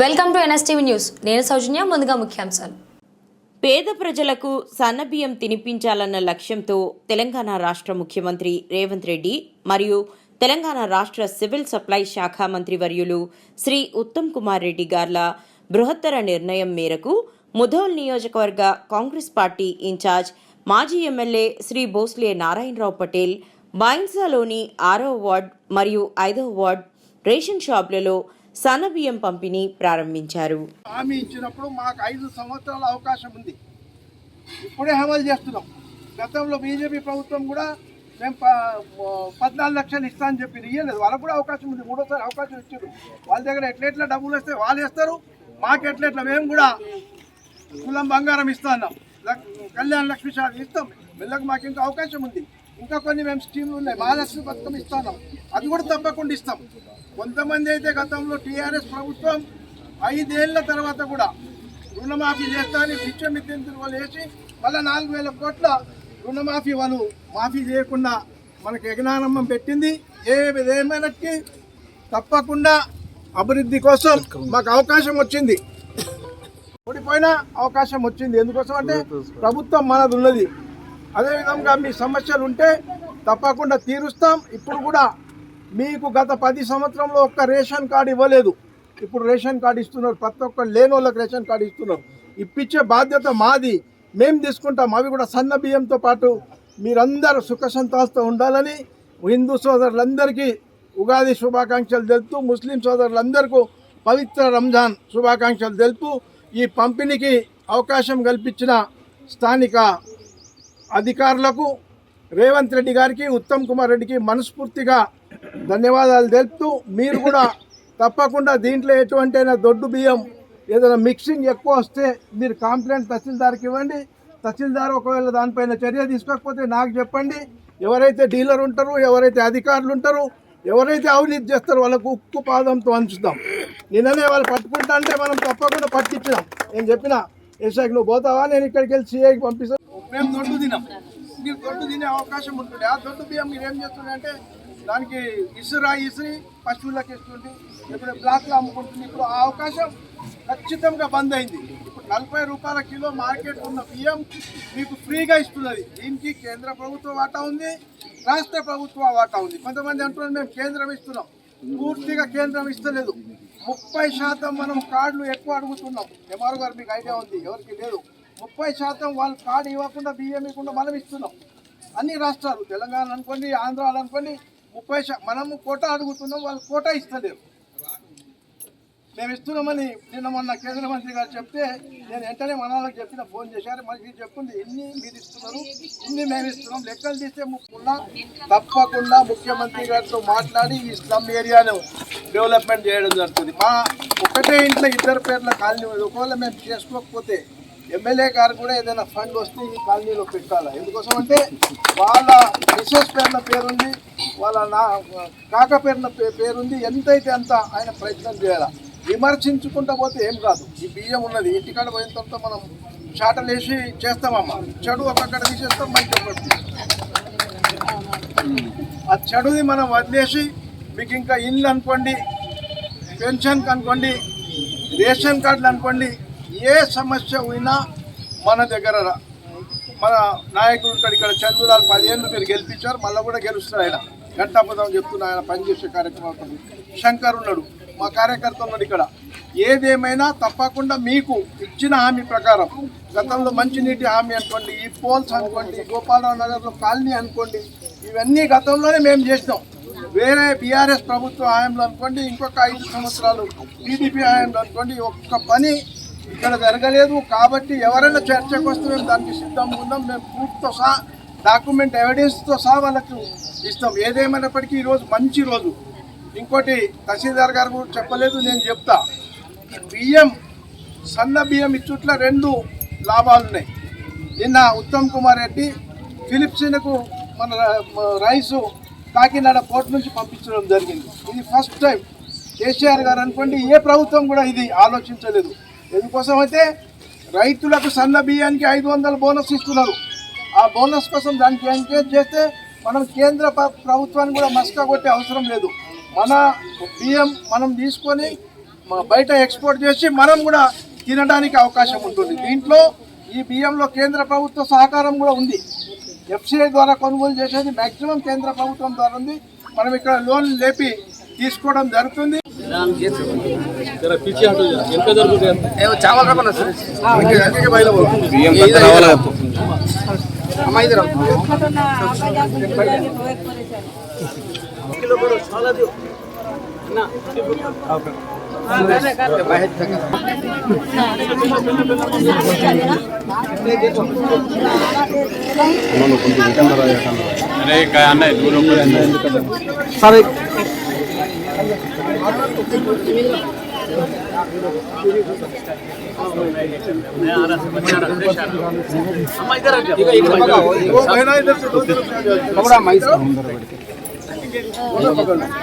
Welcome to NSTV news. నేను సౌజన్య ముందుగా ముఖ్యాంశాలు. పేద ప్రజలకు సన్నబియ్యం తినిపించాలన్న లక్ష్యంతో తెలంగాణ రాష్ట్ర ముఖ్యమంత్రి రేవంత్ రెడ్డి మరియు తెలంగాణ రాష్ట్ర సివిల్ సప్లై శాఖ మంత్రి వర్యులు శ్రీ ఉత్తమ్ కుమార్ రెడ్డి గార్ల బృహత్తర నిర్ణయం మేరకు ముధోల్ నియోజకవర్గ కాంగ్రెస్ పార్టీ ఇన్ఛార్జ్ మాజీ ఎమ్మెల్యే శ్రీ భోస్లే నారాయణరావు పటేల్ బాయిన్సాలోని ఆరో వార్డ్ మరియు ఐదో వార్డ్ రేషన్ షాపులలో సన్నబియ్యం పంపిణీ ప్రారంభించారు. హామీ ఇచ్చినప్పుడు మాకు ఐదు సంవత్సరాల అవకాశం ఉంది. ఇప్పుడే అమలు చేస్తున్నాం. గతంలో బీజేపీ ప్రభుత్వం కూడా మేము ప- పద్నాలుగు లక్షలు ఇస్తా అని చెప్పి ఇయ్యలేదు. వాళ్ళకు కూడా అవకాశం ఉంది. మూడోసారి అవకాశం ఇచ్చారు. వాళ్ళ దగ్గర ఎట్లెట్లా డబ్బులు వస్తే వాళ్ళు వేస్తారు. మాకు ఎట్లెట్లా మేము కూడా కులం బంగారం ఇస్తా అన్నాం. కళ్యాణ లక్ష్మి సార్ ఇస్తాం. మెల్లగా మాకు ఇంకా అవకాశం ఉంది. ఇంకా కొన్ని మేము స్కీమ్లు ఉన్నాయి. మహాలక్ష్మి పథకం ఇస్తున్నాం అది కూడా తప్పకుండా ఇస్తాం. కొంతమంది అయితే గతంలో టీఆర్ఎస్ ప్రభుత్వం ఐదేళ్ళ తర్వాత కూడా రుణమాఫీ చేస్తా అని పిచ్చమిత్తింతులు వాళ్ళు వేసి మళ్ళీ నాలుగు వేల కోట్ల రుణమాఫీ వాళ్ళు మాఫీ చేయకుండా మనకి యజ్ఞానమ్మం పెట్టింది. ఏ ఏమైనకి తప్పకుండా అభివృద్ధి కోసం మాకు అవకాశం వచ్చింది. ఓడిపోయినా అవకాశం వచ్చింది. ఎందుకోసం అంటే ప్రభుత్వం మనది ఉన్నది అదేవిధంగా మీ సమస్యలు ఉంటే తప్పకుండా తీరుస్తాం. ఇప్పుడు కూడా మీకు గత పది సంవత్సరంలో ఒక్క రేషన్ కార్డు ఇవ్వలేదు. ఇప్పుడు రేషన్ కార్డు ఇస్తున్నారు. ప్రతి ఒక్కరు లేని వాళ్ళకి రేషన్ కార్డు ఇస్తున్నారు. ఇప్పించే బాధ్యత మాది. మేము తీసుకుంటాం. అవి కూడా సన్న బియ్యంతో పాటు మీరందరూ సుఖ ఉండాలని హిందూ సోదరులందరికీ ఉగాది శుభాకాంక్షలు తెలుపుతూ ముస్లిం సోదరులందరికీ పవిత్ర రంజాన్ శుభాకాంక్షలు తెలుపుతూ ఈ పంపిణీకి అవకాశం కల్పించిన స్థానిక అధికారులకు రేవంత్ రెడ్డి గారికి ఉత్తమ్ కుమార్ రెడ్డికి మనస్ఫూర్తిగా ధన్యవాదాలు తెలుపుతూ మీరు కూడా తప్పకుండా దీంట్లో ఎటువంటి అయినా దొడ్డు బియ్యం ఏదైనా మిక్సింగ్ ఎక్కువ వస్తే మీరు కాంప్లైంట్ తహసీల్దార్కి ఇవ్వండి. తహసీల్దార్ ఒకవేళ దానిపైన చర్య తీసుకోకపోతే నాకు చెప్పండి. ఎవరైతే డీలర్ ఉంటారో ఎవరైతే అధికారులు ఉంటారో ఎవరైతే అవినీతి చేస్తారో వాళ్ళకు ఉక్కు పాదంతో అంచుతాం నిన్ననే వాళ్ళు పట్టుకుంటా అంటే మనం తప్పకుండా పట్టించినాం. నేను చెప్పిన ఎస్ఐకి నువ్వు పోతావా? నేను ఇక్కడికి వెళ్ళి సిఐకి పంపిస్తాను మేము దొడ్డు తినాం. మీరు దొడ్డు తినే అవకాశం ఉంటుంది. ఆ దొడ్డు బియ్యం మీరు ఏం చేస్తుండే దానికి ఇసురా ఇసురి పశువులకు ఇస్తుంది ఇప్పుడు బ్లాక్లో అమ్ముకుంటుంది. ఇప్పుడు ఆ అవకాశం ఖచ్చితంగా బంద్ అయింది. ఇప్పుడు నలభై రూపాయల కిలో మార్కెట్ ఉన్న బియ్యం మీకు ఫ్రీగా ఇస్తున్నది. దీనికి కేంద్ర ప్రభుత్వ వాటా ఉంది రాష్ట్ర ప్రభుత్వ వాటా ఉంది. కొంతమంది అంటున్నారు మేము కేంద్రం ఇస్తున్నాం. పూర్తిగా కేంద్రం ఇస్తలేదు. ముప్పై శాతం మనం కార్డులు ఎక్కువ అడుగుతున్నాం. ఎంఆర్ గారు మీకు ఐడియా ఉంది ఎవరికి లేదు. ముప్పై శాతం వాళ్ళు కార్డు ఇవ్వకుండా బియ్యం ఇవ్వకుండా మనం ఇస్తున్నాం. అన్ని రాష్ట్రాలు తెలంగాణ అనుకోండి ఆంధ్రాలు అనుకోండి ముప్పై మనము కోట అడుగుతున్నాం వాళ్ళు కోట ఇస్తలేరు. మేము ఇస్తున్నామని నిన్న మొన్న కేంద్ర మంత్రి గారు చెప్తే నేను వెంటనే మన వాళ్ళకి చెప్పిన ఫోన్ చేశారు. మనకి చెప్పింది ఇన్ని మీరు ఇస్తున్నారు ఇన్ని మేము ఇస్తున్నాం లెక్కలు తీస్తే ముక్కున్నా తప్పకుండా ముఖ్యమంత్రి గారితో మాట్లాడి ఈ స్లమ్ ఏరియాను డెవలప్మెంట్ చేయడం జరుగుతుంది. మా ఒకటే ఇంట్లో ఇద్దరు పేర్ల కాలనీ ఒకవేళ మేము చేసుకోకపోతే ఎమ్మెల్యే గారు కూడా ఏదైనా ఫండ్ వస్తే ఈ కాలనీలో పెట్టాలి? ఎందుకోసం అంటే వాళ్ళ మిసెస్ పేరున పేరుంది వాళ్ళ నా కాక పేరున పే- పేరుంది. ఎంతైతే అంత ఆయన ప్రయత్నం చేయాలి? విమర్శించుకుంటా పోతే ఏం కాదు. ఈ బియ్యం ఉన్నది. ఇంటికాడ పోయిన తర్వాత మనం చాటలు వేసి చేస్తామమ్మా. చెడు ఒకక్కడ తీసేస్తాం మంచి ఒకటి ఆ చెడుని మనం వదిలేసి మీకు ఇంకా ఇల్లు అనుకోండి పెన్షన్ అనుకోండి రేషన్ కార్డులు అనుకోండి ఏ సమస్య అయినా మన దగ్గర మన నాయకుడు ఉంటాడు ఇక్కడ చంద్రులాల్ పదిహేను మీరు గెలిపించారు. మళ్ళీ కూడా గెలుస్తారు ఆయన. గంటాపదం చెప్తున్నా ఆయన పనిచేసే కార్యక్రమం శంకర్ ఉన్నాడు మా కార్యకర్త ఉన్నాడు ఇక్కడ. ఏదేమైనా తప్పకుండా మీకు ఇచ్చిన హామీ ప్రకారం గతంలో మంచినీటి హామీ అనుకోండి ఈ పోల్స్ అనుకోండి గోపాలరావు నగర్లో కాలనీ అనుకోండి ఇవన్నీ గతంలోనే మేము చేసినాం. వేరే బీఆర్ఎస్ ప్రభుత్వ హయాంలో అనుకోండి ఇంకొక ఐదు సంవత్సరాలు టీడీపీ హయాంలో అనుకోండి ఒక్క పని ఇక్కడ జరగలేదు. కాబట్టి ఎవరైనా చర్చకు వస్తే మేము దానికి సిద్ధంగా ఉన్నాం. మేము ప్రూఫ్తో సహా డాక్యుమెంట్ ఎవిడెన్స్తో సహా వాళ్ళకు ఇస్తాం. ఏదేమైనప్పటికీ ఈరోజు మంచి రోజు. ఇంకోటి తహసీల్దార్ గారు కూడా చెప్పలేదు నేను చెప్తా. ఈ బియ్యం సన్న బియ్యం ఇచ్చుట్ల రెండు లాభాలు ఉన్నాయి. నిన్న ఉత్తమ్ కుమార్ రెడ్డి ఫిలిప్సిన్కు మన రైసు కాకినాడ పోర్ట్ నుంచి పంపించడం జరిగింది. ఇది ఫస్ట్ టైం. కేసీఆర్ గారు అనుకోండి ఏ ప్రభుత్వం కూడా ఇది ఆలోచించలేదు. ఎందుకోసం అయితే రైతులకు సన్న బియ్యానికి ఐదు వందల బోనస్ ఇస్తున్నారు. ఆ బోనస్ కోసం దానికి ఎంకరేజ్ చేస్తే మనం కేంద్ర ప్ర- ప్రభుత్వాన్ని కూడా మస్కా కొట్టే అవసరం లేదు మన బియ్యం మనం తీసుకొని బయట ఎక్స్పోర్ట్ చేసి మనం కూడా తినడానికి అవకాశం ఉంటుంది దీంట్లో ఈ బియ్యంలో కేంద్ర ప్రభుత్వ సహకారం కూడా ఉంది ఎఫ్సిఐ ద్వారా కొనుగోలు చేసేది మాక్సిమం కేంద్ర ప్రభుత్వం ద్వారా ఉంది మనం ఇక్కడ లోన్ లేపి తీసుకోవడం జరుగుతుంది वो महीना इधर से दो तरफ से आ जाओ। उधर देखो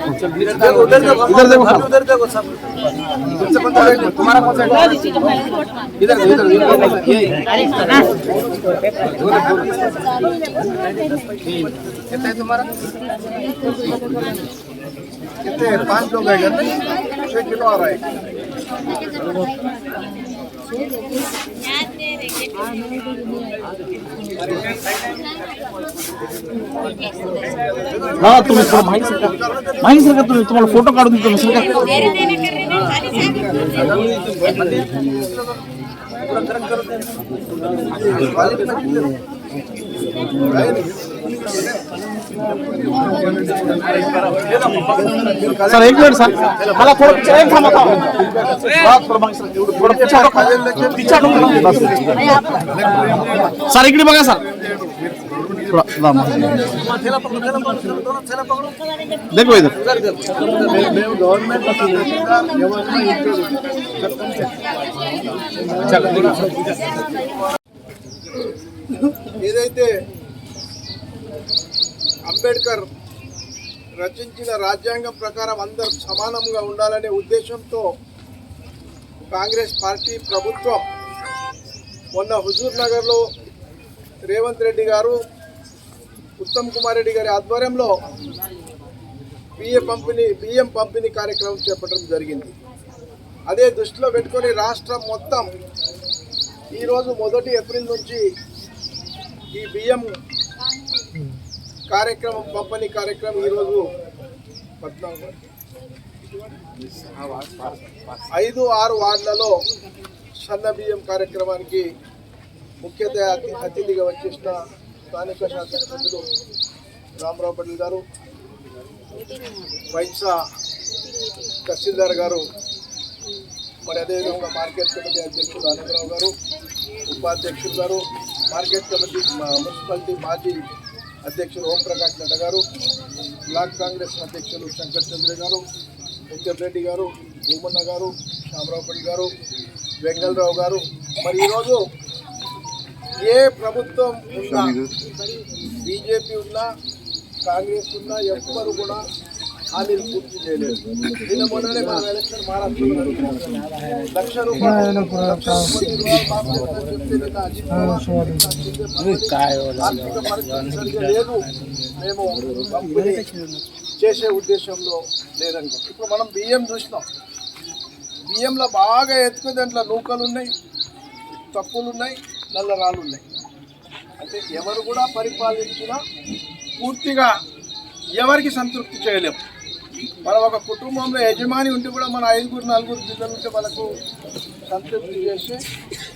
उधर देखो उधर देखो सब तुम्हारा कौन सा? इधर इधर इधर कितना है तुम्हारा कितने? पाँच लोग हैं किलो आ रहा है ना तुम्ही थोडं का सर का तुम्ही तुम्हाला फ़ोटो काढून देतो का सर एक मिनट सर। मैं थोड़ा एक थांबा सर इकडे बघा सर. देखो इधर. ఏదైతే అంబేద్కర్ రచించిన రాజ్యాంగం ప్రకారం అందరూ సమానంగా ఉండాలనే ఉద్దేశంతో కాంగ్రెస్ పార్టీ ప్రభుత్వం మొన్న హుజూర్ నగర్లో రేవంత్ రెడ్డి గారు ఉత్తమ్ కుమార్ రెడ్డి గారి ఆధ్వర్యంలో బియ్యం పంపిణీ బియ్యం పంపిణీ కార్యక్రమం చేపట్టడం జరిగింది. అదే దృష్టిలో పెట్టుకొని రాష్ట్రం మొత్తం ఈరోజు మొదటి ఏప్రిల్ నుంచి ఈ బియ్యం కార్యక్రమం పంపిణీ కార్యక్రమం ఈరోజు పద్నాలుగు. ఐదు ఆరు వార్డులలో సన్న బియ్యం కార్యక్రమానికి ముఖ్యత అతి అతిథిగా వచ్చేసిన స్థానిక శాసనసభ్యులు రామరావు పటేల్ గారు వైసా తహసీల్దార్ గారు మరి అదేవిధంగా మార్కెట్ కమిటీ అధ్యక్షుడు ఆనందరావు గారు ఉపాధ్యక్షులు గారు మార్కెట్ కమిటీ మున్సిపాలిటీ మాజీ అధ్యక్షులు ఓంప్రకాష్ నడ్డ గారు బ్లాక్ కాంగ్రెస్ అధ్యక్షులు శంకర్ చంద్ర గారు ముత్యంరెడ్డి గారు భూమన్న గారు శ్యామరావుపల్లి గారు వెంగళరావు గారు. మరి ఈరోజు ఏ ప్రభుత్వం ఉన్నా బీజేపీ ఉన్నా కాంగ్రెస్ ఉన్నా ఎవ్వరు కూడా హామీలు పూర్తి చేయలేదు. నిన్న మొన్ననే మన ఎలక్షన్ మహారాష్ట్రలో జరిగింది. లక్ష రూపాయలు ఆర్థిక పరిస్థితి లేదు. మేము చేసే ఉద్దేశంలో లేదండి ఇప్పుడు మనం బియ్యం చూసినాం. బియ్యంలో బాగా ఎత్తుకుని దాంట్లో నూకలు ఉన్నాయి తప్పులు ఉన్నాయి నల్ల రాళ్ళు ఉన్నాయి. అంటే ఎవరు కూడా పరిపాలించినా పూర్తిగా ఎవరికి సంతృప్తి చేయలేము మనం ఒక కుటుంబంలో యజమాని ఉంటే కూడా మన ఐదుగురు నలుగురు పిల్లలు ఉంటే మనకు సంతృప్తి చేసే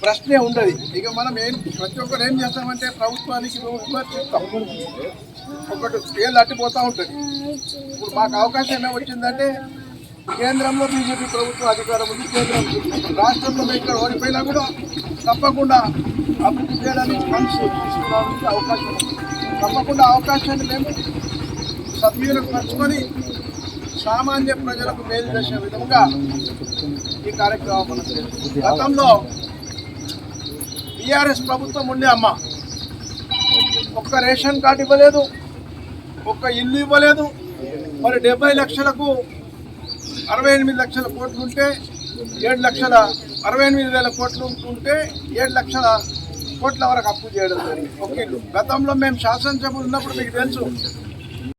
ప్రశ్నే ఉండదు. ఇక మనం ఏం ప్రతి ఒక్కరు ఏం చేస్తామంటే ప్రభుత్వానికి విమర్శిస్తాం ఒకటి పేర్లు అట్టిపోతూ ఉంటుంది. ఇప్పుడు మాకు అవకాశం ఏమే వచ్చిందంటే కేంద్రంలో బీజేపీ ప్రభుత్వం అధికారం ఉంది కేంద్రం రాష్ట్రంలో ఇక్కడ ఓడిపోయినా కూడా తప్పకుండా అభివృద్ధి చేయడానికి ఫండ్స్ తీసుకురావడానికి అవకాశం తప్పకుండా అవకాశాన్ని మేము సద్వినియోగపరచుకొని సామాన్య ప్రజలకు మేలు చేసే విధంగా ఈ కార్యక్రమం మనం గతంలో టీఆర్ఎస్ ప్రభుత్వం ఉండే అమ్మ. ఒక్క రేషన్ కార్డు ఇవ్వలేదు ఒక్క ఇల్లు ఇవ్వలేదు. మరి డెబ్బై లక్షలకు అరవై ఎనిమిది లక్షల కోట్లు ఉంటే ఏడు లక్షల అరవై ఎనిమిది వేల కోట్లు ఉంటే ఏడు లక్షల కోట్ల వరకు అప్పు చేయడం జరిగింది. ఒక ఇల్లు గతంలో మేము శాసనసభ ఉన్నప్పుడు మీకు తెలుసు